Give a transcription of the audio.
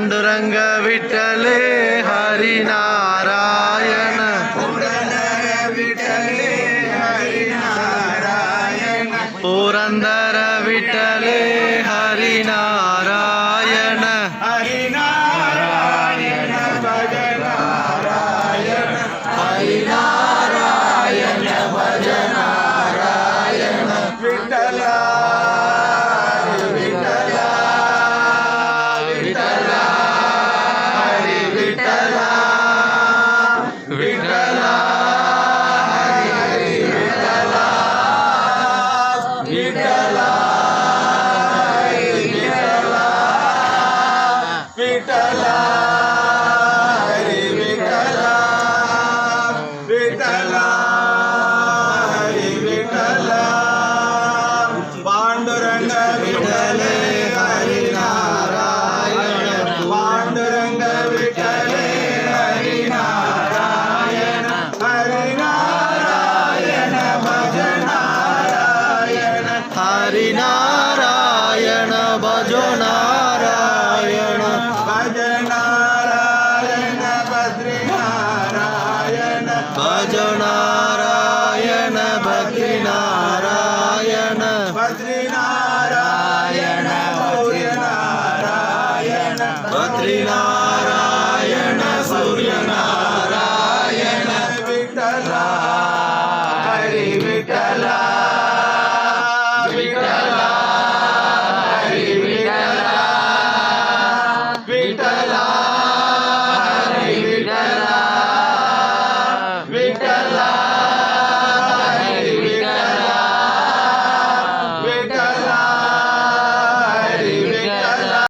पांडुरंग विठ्ठले हरिनारायण விட்டலா ஹரி விட்டலா விட்டலா ஹரி விட்டலா பாண்டுரங்க விட்டலே ஹரி நாராயண பஜோ நாராயண ಶ್ರೀ ನಾರಾಯಣ ಭಜೋ ನಾರಾಯಣ ಭಕ್ತಿ ನಾರಾಯಣ ಭದ್ರಿ ನಾರಾಯಣ ಸೂರ್ಯ ನಾರಾಯಣ ಭದ್ರಿ ನಾರಾಯಣ ಸೂರ್ಯ ನಾರಾಯಣ ವಿಠಲ ಹರಿ ವಿಠಲ